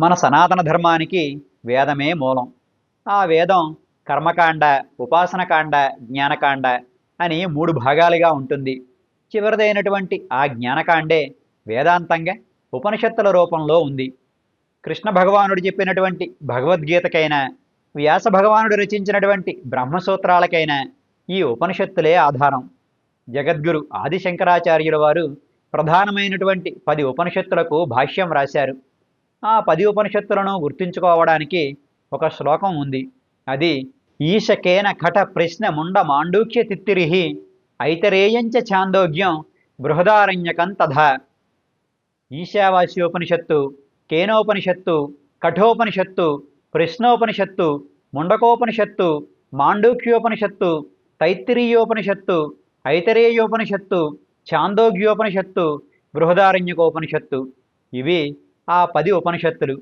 మన సనాతన ధర్మానికి వేదమే మూలం. ఆ వేదం కర్మకాండ ఉపాసనకాండ జ్ఞానకాండ అని మూడు భాగాలుగా ఉంటుంది. చివరిదైనటువంటి ఆ జ్ఞానకాండే వేదాంతంగా ఉపనిషత్తుల రూపంలో ఉంది. కృష్ణ భగవానుడు చెప్పినటువంటి భగవద్గీతకైనా వ్యాస భగవానుడు రచించినటువంటి బ్రహ్మసూత్రాలకైనా ఈ ఉపనిషత్తులే ఆధారం. జగద్గురు ఆదిశంకరాచార్యుల వారు ప్రధానమైనటువంటి పది ఉపనిషత్తులకు భాష్యం రాశారు. ఆ పది ఉపనిషత్తులను గుర్తుంచుకోవడానికి ఒక శ్లోకం ఉంది. అది ఈశకేన ఘట ప్రశ్న ముండ మాండూక్య తిత్తిరిహి ఐతరేయంచ ఛాందోగ్యం బృహదారణ్యకం తథా. ఈశావాస్యోపనిషత్తు కేనోపనిషత్తు కఠోపనిషత్తు ప్రశ్నోపనిషత్తు ముండకోపనిషత్తు మాండూక్యోపనిషత్తు తైత్తిరీయోపనిషత్తు ఐతరేయోపనిషత్తు ఛాందోగ్యోపనిషత్తు బృహదారణ్యకోపనిషత్తు. ఇవి ఆ పది ఉపనిషత్తులు.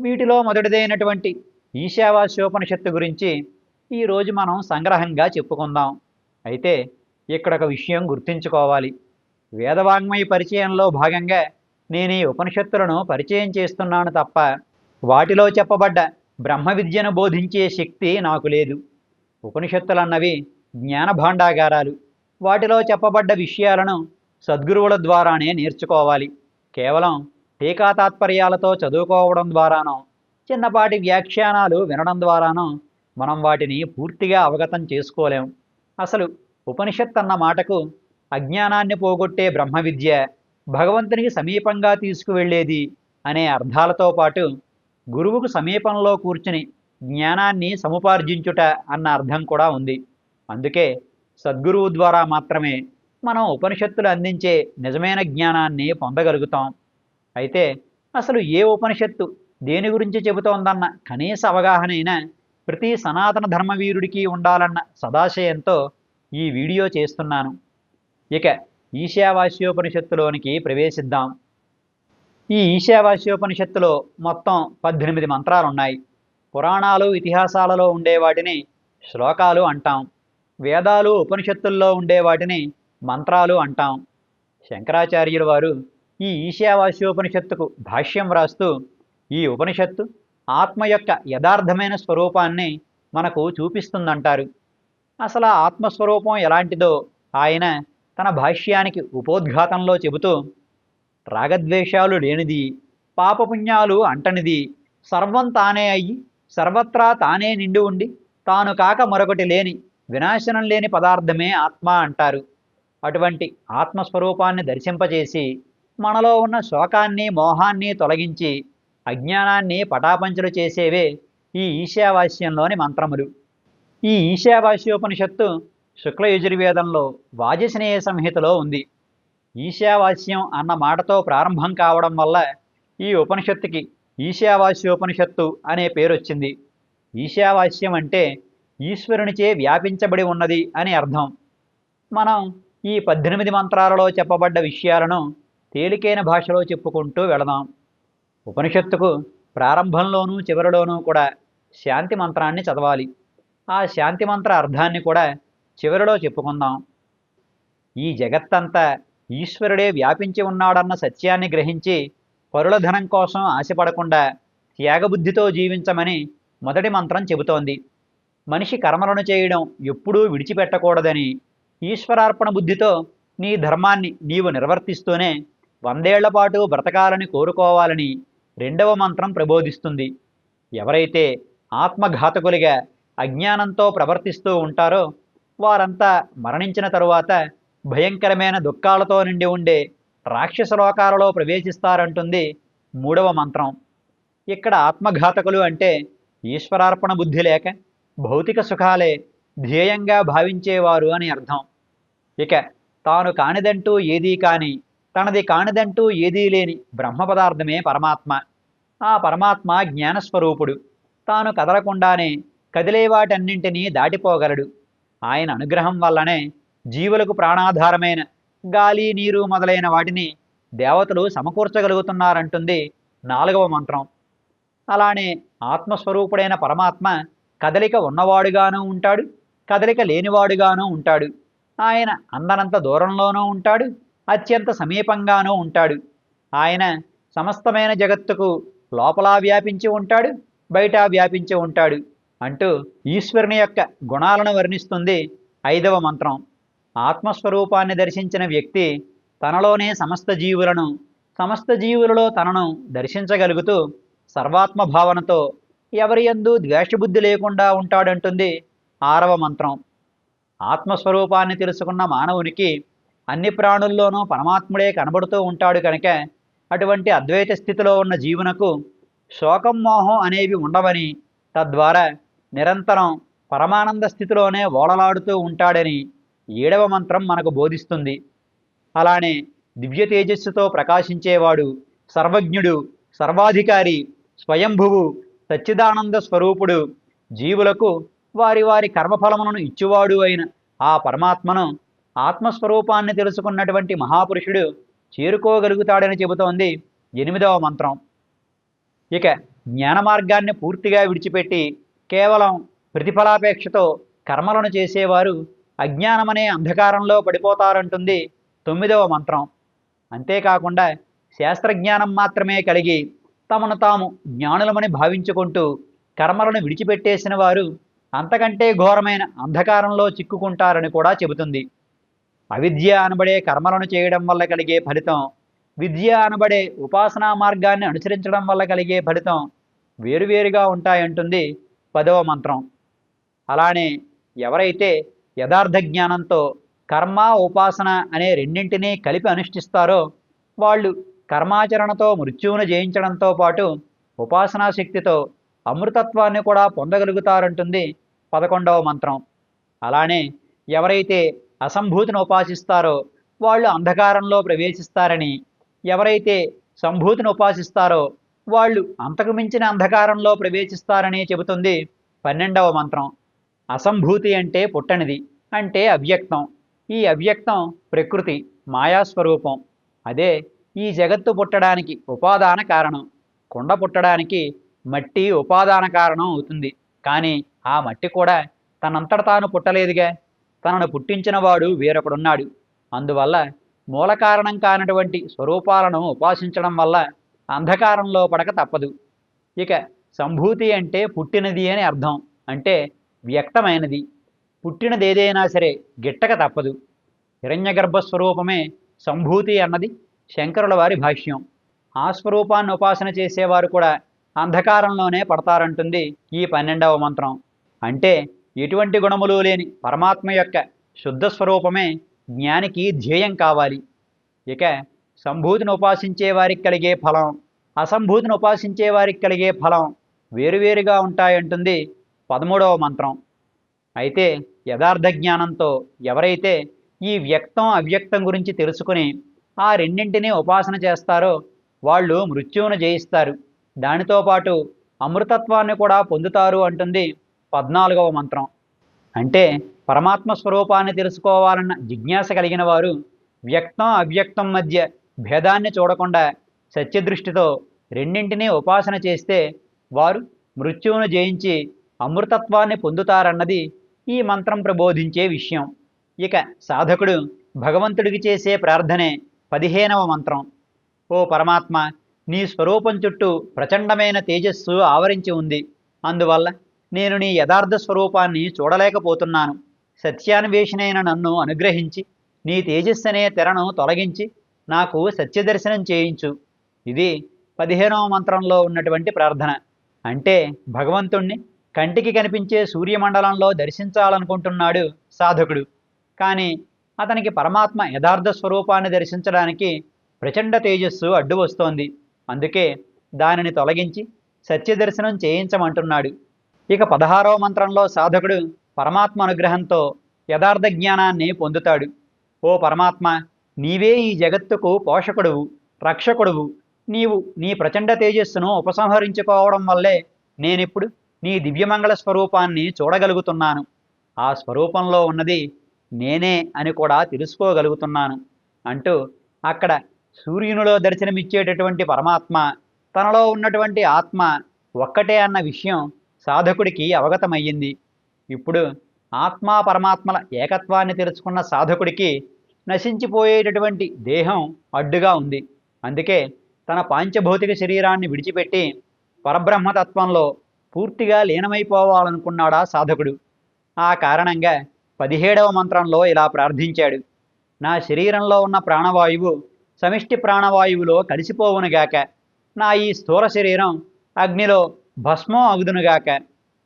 వీటిలో మొదటిదైనటువంటి ఈశావాస్యోపనిషత్తు గురించి ఈరోజు మనం సంగ్రహంగా చెప్పుకుందాం. అయితే ఇక్కడ ఒక విషయం గుర్తుంచుకోవాలి. వేదవాంగ్మయ పరిచయంలో భాగంగా నేను ఈ ఉపనిషత్తులను పరిచయం చేస్తున్నాను తప్ప వాటిలో చెప్పబడ్డ బ్రహ్మ విద్యను బోధించే శక్తి నాకు లేదు. ఉపనిషత్తులన్నవి జ్ఞాన భాండాగారాలు. వాటిలో చెప్పబడ్డ విషయాలను సద్గురువుల ద్వారానే నేర్చుకోవాలి. కేవలం టీకా తాత్పర్యాలతో చదువుకోవడం ద్వారానో చిన్నపాటి వ్యాఖ్యానాలు వినడం ద్వారానో మనం వాటిని పూర్తిగా అవగతం చేసుకోలేం. అసలు ఉపనిషత్ అన్న మాటకు అజ్ఞానాన్ని పోగొట్టే బ్రహ్మ విద్య భగవంతునికి సమీపంగా తీసుకువెళ్ళేది అనే అర్థాలతో పాటు గురువుకు సమీపంలో కూర్చుని జ్ఞానాన్ని సముపార్జించుట అన్న అర్థం కూడా ఉంది. అందుకే సద్గురువు ద్వారా మాత్రమే మనం ఉపనిషత్తులు అందించే నిజమైన జ్ఞానాన్ని పొందగలుగుతాం. అయితే అసలు ఏ ఉపనిషత్తు దేని గురించి చెబుతోందన్న కనీస అవగాహన అయినా ప్రతి సనాతన ధర్మవీరుడికి ఉండాలన్న సదాశయంతో ఈ వీడియో చేస్తున్నాను. ఇక ఈశావాస్యోపనిషత్తులోనికి ప్రవేశిద్దాం. ఈ ఈశావాస్యోపనిషత్తులో మొత్తం పద్దెనిమిది మంత్రాలు ఉన్నాయి పురాణాలు ఇతిహాసాలలో ఉండే వాటిని శ్లోకాలు అంటాం. వేదాలు ఉపనిషత్తుల్లో ఉండే వాటిని మంత్రాలు అంటాం. శంకరాచార్యుల వారు ఈ ఈశావాస్యోపనిషత్తుకు భాష్యం వ్రాస్తూ ఈ ఉపనిషత్తు ఆత్మ యొక్క యథార్థమైన స్వరూపాన్ని మనకు చూపిస్తుందంటారు. అసలు ఆ ఆత్మస్వరూపం ఎలాంటిదో ఆయన తన భాష్యానికి ఉపోద్ఘాతంలో చెబుతూ రాగద్వేషాలు లేనిది పాపపుణ్యాలు అంటనిది సర్వం తానే అయ్యి సర్వత్రా తానే నిండి ఉండి తాను కాక మరొకటి లేని వినాశనం లేని పదార్థమే ఆత్మ అంటారు. అటువంటి ఆత్మస్వరూపాన్ని దర్శింపజేసి మనలో ఉన్న శోకాన్ని మోహాన్ని తొలగించి అజ్ఞానాన్ని పటాపంచలు చేసేవే ఈ ఈశావాస్యంలోని మంత్రములు. ఈ ఈశావాస్యోపనిషత్తు శుక్ల యజుర్వేదంలో వాజస్నేయ సంహితలో ఉంది. ఈశావాస్యం అన్న మాటతో ప్రారంభం కావడం వల్ల ఈ ఉపనిషత్తుకి ఈశావాస్యోపనిషత్తు అనే పేరు వచ్చింది ఈశావాస్యం అంటే ఈశ్వరునిచే వ్యాపించబడి ఉన్నది అని అర్థం. మనం ఈ పద్దెనిమిది మంత్రాలలో చెప్పబడ్డ విషయాలను తేలికైన భాషలో చెప్పుకుంటూ వెళదాం. ఉపనిషత్తుకు ప్రారంభంలోనూ చివరిలోనూ కూడా శాంతి మంత్రాన్ని చదవాలి. ఆ శాంతి మంత్ర అర్థాన్ని కూడా చివరిలో చెప్పుకుందాం. ఈ జగత్తంతా ఈశ్వరుడే వ్యాపించి ఉన్నాడన్న సత్యాన్ని గ్రహించి పరుల ధనం కోసం ఆశపడకుండా త్యాగబుద్ధితో జీవించమని మొదటి మంత్రం చెబుతోంది. మనిషి కర్మలను చేయడం ఎప్పుడూ విడిచిపెట్టకూడదని ఈశ్వరార్పణ బుద్ధితో నీ ధర్మాన్ని నీవు నిర్వర్తిస్తూనే వందేళ్ళ పాటు బ్రతకాలని కోరుకోవాలని రెండవ మంత్రం ప్రబోధిస్తుంది. ఎవరైతే ఆత్మఘాతకులుగా అజ్ఞానంతో ప్రవర్తిస్తూ ఉంటారో వారంతా మరణించిన తరువాత భయంకరమైన దుఃఖాలతో నిండి ఉండే రాక్షస లోకాలలో ప్రవేశిస్తారంటుంది మూడవ మంత్రం. ఇక్కడ ఆత్మఘాతకులు అంటే ఈశ్వరార్పణ బుద్ధి లేక భౌతిక సుఖాలే ధ్యేయంగా భావించేవారు అని అర్థం. ఇక తాను కానిదంటూ ఏదీ కాని తనది కానిదంటూ ఏదీ లేని బ్రహ్మ పదార్థమే పరమాత్మ. ఆ పరమాత్మ జ్ఞానస్వరూపుడు. తాను కదలకుండానే కదిలే వాటన్నింటినీ దాటిపోగలడు. ఆయన అనుగ్రహం వల్లనే జీవులకు ప్రాణాధారమైన గాలి నీరు మొదలైన వాటిని దేవతలు సమకూర్చగలుగుతున్నారంటుంది నాలుగవ మంత్రం. అలానే ఆత్మస్వరూపుడైన పరమాత్మ కదలిక ఉన్నవాడుగానూ ఉంటాడు కదలిక లేనివాడుగానూ ఉంటాడు. ఆయన అందనంత దూరంలోనూ ఉంటాడు అత్యంత సమీపంగానూ ఉంటాడు. ఆయన సమస్తమైన జగత్తుకు లోపల వ్యాపించి ఉంటాడు బయట వ్యాపించి ఉంటాడు అంటూ ఈశ్వరుని యొక్క గుణాలను వర్ణిస్తుంది ఐదవ మంత్రం. ఆత్మస్వరూపాన్ని దర్శించిన వ్యక్తి తనలోనే సమస్త జీవులను సమస్త జీవులలో తనను దర్శించగలుగుతూ సర్వాత్మ భావనతో ఎవరి యందు ద్వేషబుద్ధి లేకుండా ఉంటాడంటుంది ఆరవ మంత్రం. ఆత్మస్వరూపాన్ని తెలుసుకున్న మానవునికి అన్ని ప్రాణుల్లోనూ పరమాత్ముడే కనబడుతూ ఉంటాడు కనుక అటువంటి అద్వైత స్థితిలో ఉన్న జీవునకు శోకం మోహం అనేవి ఉండవని తద్వారా నిరంతరం పరమానంద స్థితిలోనే ఓడలాడుతూ ఉంటాడని ఏడవ మంత్రం మనకు బోధిస్తుంది. అలానే దివ్య తేజస్సుతో ప్రకాశించేవాడు సర్వజ్ఞుడు సర్వాధికారి స్వయంభువు సచ్చిదానంద స్వరూపుడు జీవులకు వారి వారి కర్మఫలములను ఇచ్చువాడు అయిన ఆ పరమాత్మను ఆత్మస్వరూపాన్ని తెలుసుకున్నటువంటి మహాపురుషుడు చేరుకోగలుగుతాడని చెబుతోంది ఎనిమిదవ మంత్రం. ఇక జ్ఞాన మార్గాన్ని పూర్తిగా విడిచిపెట్టి కేవలం ప్రతిఫలాపేక్షతో కర్మలను చేసేవారు అజ్ఞానమనే అంధకారంలో పడిపోతారంటుంది తొమ్మిదవ మంత్రం. అంతేకాకుండా శాస్త్రజ్ఞానం మాత్రమే కలిగి తమను తాము జ్ఞానులమని భావించుకుంటూ కర్మలను విడిచిపెట్టేసిన వారు అంతకంటే ఘోరమైన అంధకారంలో చిక్కుకుంటారని కూడా చెబుతుంది. అవిద్య అనబడే కర్మలను చేయడం వల్ల కలిగే ఫలితం విద్య అనబడే ఉపాసనా మార్గాన్ని అనుసరించడం వల్ల కలిగే ఫలితం వేరువేరుగా ఉంటాయంటుంది పదవ మంత్రం. అలానే ఎవరైతే యథార్థ జ్ఞానంతో కర్మ ఉపాసన అనే రెండింటినీ కలిపి అనుష్ఠిస్తారో వాళ్ళు కర్మాచరణతో మృత్యువును జయించడంతో పాటు ఉపాసనా శక్తితో అమృతత్వాన్ని కూడా పొందగలుగుతారంటుంది పదకొండవ మంత్రం. అలానే ఎవరైతే అసంభూతిని ఉపాసిస్తారో వాళ్ళు అంధకారంలో ప్రవేశిస్తారని. ఎవరైతే సంభూతిని ఉపాసిస్తారో వాళ్ళు అంతకు మించిన అంధకారంలో ప్రవేశిస్తారని చెబుతుంది పన్నెండవ మంత్రం. అసంభూతి అంటే పుట్టనిది అంటే అవ్యక్తం. ఈ అవ్యక్తం ప్రకృతి మాయాస్వరూపం. అదే ఈ జగత్తు పుట్టడానికి ఉపాదాన కారణం. కొండ పుట్టడానికి మట్టి ఉపాదాన కారణం అవుతుంది. కానీ ఆ మట్టి కూడా తనంతట తాను పుట్టలేదుగా. తనను పుట్టించిన వాడు వేరొకడున్నాడు. అందువల్ల మూల కారణం కానటువంటి స్వరూపాలను ఉపాసించడం వల్ల అంధకారంలో పడక తప్పదు. ఇక సంభూతి అంటే పుట్టినది అని అర్థం. అంటే వ్యక్తమైనది. పుట్టినది ఏదైనా సరే గిట్టక తప్పదు. హిరణ్యగర్భ స్వరూపమే సంభూతి అన్నది శంకరుల వారి భాష్యం. ఆ స్వరూపాన్ని ఉపాసన చేసేవారు కూడా అంధకారంలోనే పడతారంటుంది ఈ పన్నెండవ మంత్రం. అంటే ఎటువంటి గుణములు లేని పరమాత్మ యొక్క శుద్ధ స్వరూపమే జ్ఞానికి ధ్యేయం కావాలి. ఇక సంభూతిని ఉపాసించే వారికి కలిగే ఫలం అసంభూతిని ఉపాసించే వారికి కలిగే ఫలం వేరువేరుగా ఉంటాయంటుంది పదమూడవ మంత్రం. అయితే యథార్థ జ్ఞానంతో ఎవరైతే ఈ వ్యక్తం అవ్యక్తం గురించి తెలుసుకుని ఆ రెండింటినీ ఉపాసన చేస్తారో వాళ్ళు మృత్యువును జయిస్తారు. దానితో పాటు అమృతత్వాన్ని కూడా పొందుతారు అంటుంది పద్నాలుగవ మంత్రం. అంటే పరమాత్మ స్వరూపాన్ని తెలుసుకోవాలన్న జిజ్ఞాస కలిగిన వారు వ్యక్తం అవ్యక్తం మధ్య భేదాన్ని చూడకుండా సత్యదృష్టితో రెండింటినీ ఉపాసన చేస్తే వారు మృత్యువును జయించి అమృతత్వాన్ని పొందుతారన్నది ఈ మంత్రం ప్రబోధించే విషయం. ఇక సాధకుడు భగవంతుడికి చేసే ప్రార్థనే పదిహేనవ మంత్రం. ఓ పరమాత్మ నీ స్వరూపం చుట్టూ ప్రచండమైన తేజస్సు ఆవరించి ఉంది. అందువల్ల నేను నీ యథార్థ స్వరూపాన్ని చూడలేకపోతున్నాను. సత్యాన్వేషణైన నన్ను అనుగ్రహించి నీ తేజస్సనే తెరను తొలగించి నాకు సత్యదర్శనం చేయించు. ఇది పదిహేనవ మంత్రంలో ఉన్నటువంటి ప్రార్థన. అంటే భగవంతుణ్ణి కంటికి కనిపించే సూర్యమండలంలో దర్శించాలనుకుంటున్నాడు సాధకుడు. కానీ అతనికి పరమాత్మ యథార్థ స్వరూపాన్ని దర్శించడానికి ప్రచండ తేజస్సు అడ్డు వస్తోంది అందుకే దానిని తొలగించి సత్యదర్శనం చేయించమంటున్నాడు. ఇక పదహారవ మంత్రంలో సాధకుడు పరమాత్మ అనుగ్రహంతో యథార్థ జ్ఞానాన్ని పొందుతాడు. ఓ పరమాత్మ నీవే ఈ జగత్తుకు పోషకుడువు రక్షకుడువు. నీవు నీ ప్రచండ తేజస్సును ఉపసంహరించుకోవడం వల్లే నేనిప్పుడు నీ దివ్యమంగళ స్వరూపాన్ని చూడగలుగుతున్నాను. ఆ స్వరూపంలో ఉన్నది నేనే అని కూడా తెలుసుకోగలుగుతున్నాను. అంటూ అక్కడ సూర్యునిలో దర్శనమిచ్చేటటువంటి పరమాత్మ తనలో ఉన్నటువంటి ఆత్మ ఒక్కటే అన్న విషయం సాధకుడికి అవగతమయ్యింది. ఇప్పుడు ఆత్మా పరమాత్మల ఏకత్వాన్ని తెలుసుకున్న సాధకుడికి నశించిపోయేటటువంటి దేహం అడ్డుగా ఉంది. అందుకే తన పాంచభౌతిక శరీరాన్ని విడిచిపెట్టి పరబ్రహ్మతత్వంలో పూర్తిగా లీనమైపోవాలనుకున్నాడా సాధకుడు. ఆ కారణంగా పదిహేడవ మంత్రంలో ఇలా ప్రార్థించాడు. నా శరీరంలో ఉన్న ప్రాణవాయువు సమిష్టి ప్రాణవాయువులో కలిసిపోవునుగాక నా ఈ స్థూల శరీరం అగ్నిలో భస్మం అగుదునుగాక.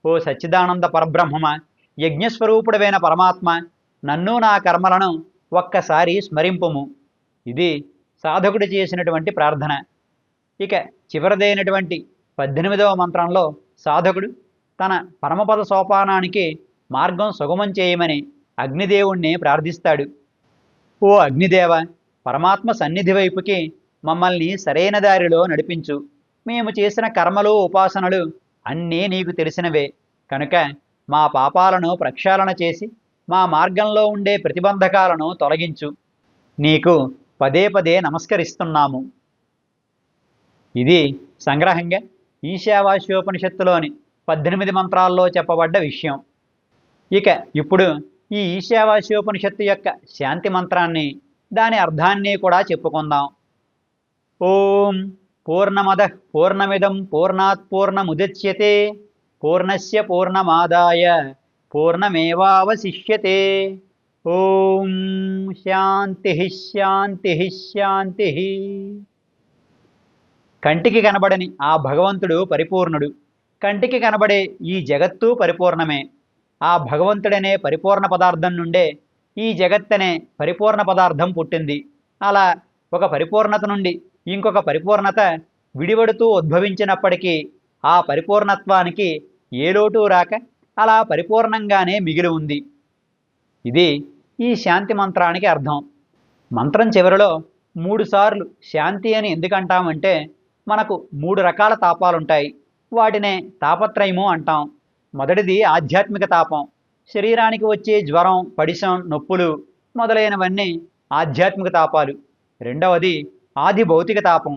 ఓ సచ్చిదానంద పరబ్రహ్మమ యజ్ఞస్వరూపుడవైన పరమాత్మ నన్ను నా కర్మలను ఒక్కసారి స్మరింపుము. ఇది సాధకుడు చేసినటువంటి ప్రార్థన. ఇక చివరిదైనటువంటి పద్దెనిమిదవ మంత్రంలో సాధకుడు తన పరమపద సోపానానికి మార్గం సుగమం చేయమని అగ్నిదేవుణ్ణి ప్రార్థిస్తాడు. ఓ అగ్నిదేవ పరమాత్మ సన్నిధి వైపుకి మమ్మల్ని సరైన దారిలో నడిపించు. మేము చేసిన కర్మలు ఉపాసనలు అన్నీ నీకు తెలిసినవే. కనుక మా పాపాలను ప్రక్షాళన చేసి మా మార్గంలో ఉండే ప్రతిబంధకాలను తొలగించు. నీకు పదే పదే నమస్కరిస్తున్నాము. ఇది సంగ్రహంగా ఈశావాస్యోపనిషత్తులోని పద్దెనిమిది మంత్రాల్లో చెప్పబడ్డ విషయం. ఇక ఇప్పుడు ఈ ఈశావాస్యోపనిషత్తు యొక్క శాంతి మంత్రాన్ని దాని అర్థాన్ని కూడా చెప్పుకుందాం. ఓం పూర్ణమద పూర్ణమిదం పూర్ణాత్ పూర్ణముద్యతే పూర్ణస్య పూర్ణమాదాయ పూర్ణమేవావశిష్యతే ఓం శాంతి శాంతి శాంతి కంటికి కనబడని ఆ భగవంతుడు పరిపూర్ణుడు. కంటికి కనబడే ఈ జగత్తు పరిపూర్ణమే. ఆ భగవంతుడనే పరిపూర్ణ పదార్థం నుండే ఈ జగత్తనే పరిపూర్ణ పదార్థం పుట్టింది. అలా ఒక పరిపూర్ణత నుండి ఇంకొక పరిపూర్ణత విడివడుతూ ఉద్భవించినప్పటికీ ఆ పరిపూర్ణత్వానికి ఏ లోటు రాక అలా పరిపూర్ణంగానే మిగిలి ఉంది. ఇది ఈ శాంతి మంత్రానికి అర్థం. మంత్రం చివరిలో మూడుసార్లు శాంతి అని ఎందుకంటామంటే మనకు మూడు రకాల తాపాలుంటాయి. వాటినే తాపత్రయము అంటాం. మొదటిది ఆధ్యాత్మిక తాపం. శరీరానికి వచ్చే జ్వరం పడిశం నొప్పులు మొదలైనవన్నీ ఆధ్యాత్మిక తాపాలు. రెండవది ఆది భౌతిక తాపం.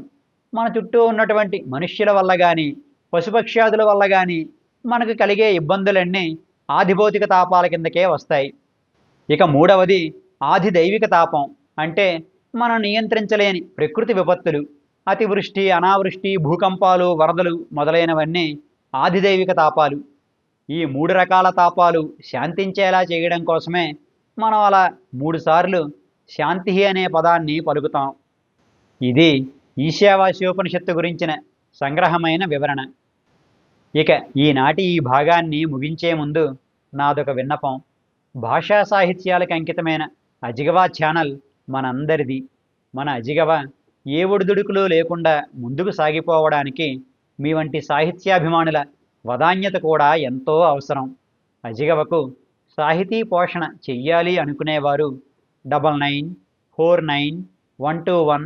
మన చుట్టూ ఉన్నటువంటి మనుష్యుల వల్ల కానీ పశుపక్ష్యాదుల వల్ల కానీ మనకు కలిగే ఇబ్బందులన్నీ ఆది భౌతిక తాపాల కిందకే వస్తాయి. ఇక మూడవది ఆది దైవిక తాపం. అంటే మనం నియంత్రించలేని ప్రకృతి విపత్తులు అతివృష్టి అనావృష్టి భూకంపాలు వరదలు మొదలైనవన్నీ ఆదిదైవిక తాపాలు. ఈ మూడు రకాల తాపాలు శాంతించేలా చేయడం కోసమే మనం అలా మూడుసార్లు శాంతి అనే పదాన్ని పలుకుతాం. ఇది ఈశావాస్యోపనిషత్తు గురించిన సంగ్రహమైన వివరణ. ఇక ఈనాటి ఈ భాగాన్ని ముగించే ముందు నాదొక విన్నపం. భాషా సాహిత్యాలకు అంకితమైన అజిగవా ఛానల్ మనందరిది. మన అజిగవ ఏ ఒడిదుడుకులు లేకుండా ముందుకు సాగిపోవడానికి మీ వంటి సాహిత్యాభిమానుల వదాన్యత కూడా ఎంతో అవసరం. అజిగవకు సాహితీ పోషణ చెయ్యాలి అనుకునేవారు double nine four nine one two one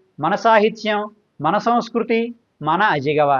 మన సాహిత్యం మన సంస్కృతి మన అజిగవ